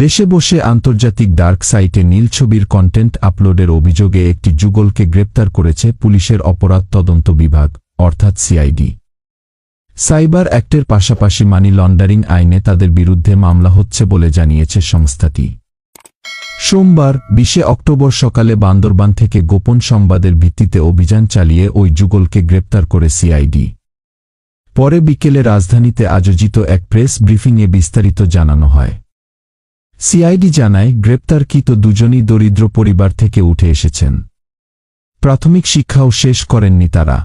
দেশে বসে আন্তর্জাতিক ডার্ক সাইটে নীল ছবির কন্টেন্ট আপলোডের অভিযোগে একটি যুগলকে গ্রেপ্তার করেছে পুলিশের অপরাধ তদন্ত বিভাগ, অর্থাৎ সিআইডি। সাইবার অ্যাক্টের পাশাপাশি মানি লন্ডারিং আইনে তাদের বিরুদ্ধে মামলা হচ্ছে বলে জানিয়েছে সংস্থাটি। সোমবার, বিশে অক্টোবর সকালে বান্দরবান থেকে গোপন সংবাদের ভিত্তিতে অভিযান চালিয়ে ওই যুগলকে গ্রেপ্তার করে সিআইডি। পরে বিকেলে রাজধানীতে আয়োজিত এক প্রেস ব্রিফিংয়ে বিস্তারিত জানানো হয়। সিআইডি জানায় গ্রেপ্তারকৃত দুজনই দরিদ্র পরিবার থেকে উঠে এসেছেন। প্রাথমিক শিক্ষাও শেষ করেননি তারা।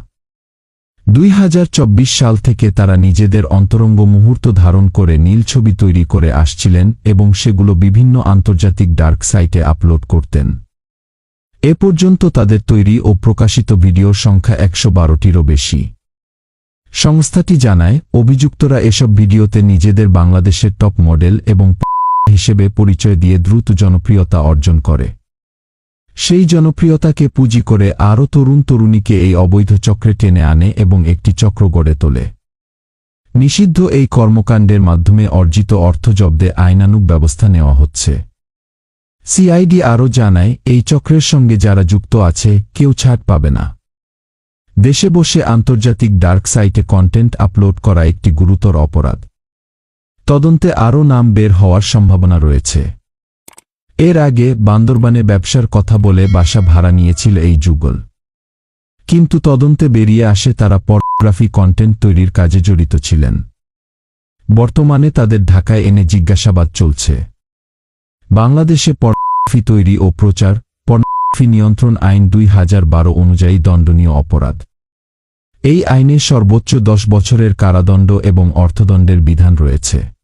দুই হাজার চব্বিশ সাল থেকে তারা নিজেদের অন্তরঙ্গ মুহূর্ত ধারণ করে নীল ছবি তৈরি করে আসছিলেন এবং সেগুলো বিভিন্ন আন্তর্জাতিক ডার্ক সাইটে আপলোড করতেন। এ পর্যন্ত তাদের তৈরি ও প্রকাশিত ভিডিওর সংখ্যা একশো বারোটিরও বেশি। সংস্থাটি জানায়, অভিযুক্তরা এসব ভিডিওতে নিজেদের বাংলাদেশের টপ মডেল এবং হিসেবে পরিচয় দিয়ে দ্রুত জনপ্রিয়তা অর্জন করে। সেই জনপ্রিয়তাকে পুঁজি করে আরও তরুণ তরুণীকে এই অবৈধ চক্রে টেনে আনে এবং একটি চক্র গড়ে তোলে। নিষিদ্ধ এই কর্মকাণ্ডের মাধ্যমে অর্জিত অর্থ জব্দে আইনানুগ ব্যবস্থা নেওয়া হচ্ছে। সিআইডি আরও জানায়, এই চক্রের সঙ্গে যারা যুক্ত আছে, কেউ ছাড় পাবে না। দেশে বসে আন্তর্জাতিক ডার্ক সাইটে কন্টেন্ট আপলোড করা একটি গুরুতর অপরাধ। তদন্তে আরও নাম বের হওয়ার সম্ভাবনা রয়েছে। এর আগে বান্দরবানে ব্যবসার কথা বলে বাসা ভাড়া নিয়েছিল এই যুগল। কিন্তু তদন্তে বেরিয়ে আসে তারা পর্নোগ্রাফি কন্টেন্ট তৈরির কাজে জড়িত ছিলেন। বর্তমানে তাদের ঢাকায় এনে জিজ্ঞাসাবাদ চলছে। বাংলাদেশে পর্নোগ্রাফি তৈরি ও প্রচার, পর্নোগ্রাফি নিয়ন্ত্রণ আইন দুই হাজার বারো অনুযায়ী দণ্ডনীয় অপরাধ। এই আইনে সর্বোচ্চ দশ বছরের কারাদণ্ড এবং অর্থদণ্ডের বিধান রয়েছে।